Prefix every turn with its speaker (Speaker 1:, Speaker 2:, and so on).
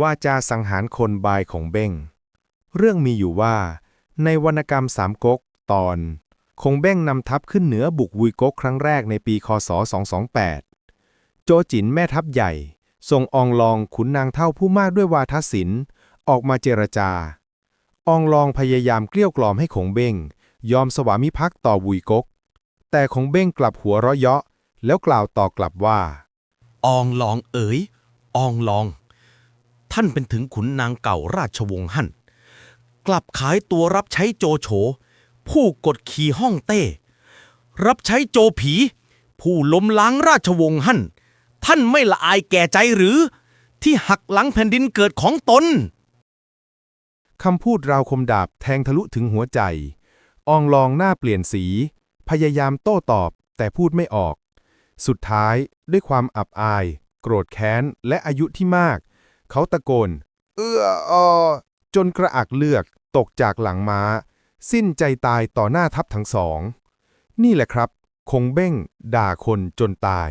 Speaker 1: ว่าจาสังหารคนบายของเบ้ง เรื่องมีอยู่ว่า ในวรรณกรรมสามก๊กตอนคงเบ้งนำทัพขึ้นเหนือบุกวุยก๊กครั้งแรกในปีคศ 228 โจจินแม่ทัพใหญ่ส่งอองลองขุนนางเท่าผู้มากด้วยวาทศิลป์ออกมาเจรจา อองลองพยายามเกลี้ยกล่อมให้คงเบ้ง ยอมสวามิภักดิ์ต่อวุยก๊ก แต่คงเบ้งกลับหัวเราะเยาะ แล้วกล่าวต่อกลับว่า
Speaker 2: อองลองเอ๋ย อองลอง ท่านเป็นถึงขุนนางเก่าราชวงศ์ฮั่น กลับขายตัวรับใช้โจโฉ ผู้กดขี่ห้องเต้ รับใช้โจผี ผู้ล้มล้างราชวงศ์ฮั่น ท่านไม่ละอายแก่ใจหรือ ที่หักหลังแผ่นดินเกิดของตน
Speaker 1: คำพูดราวคมดาบแทงทะลุถึงหัวใจ อองลองหน้าเปลี่ยนสี พยายามโต้ตอบแต่พูดไม่ออก สุดท้ายด้วยความอับอาย โกรธแค้น และอายุที่มาก เขาตะโกน เอื้อออจนกระอักเลือกตกจากหลังม้า สิ้นใจตายต่อหน้าทัพทั้งสอง นี่แหละครับ คงเบ้งด่าคนจนตาย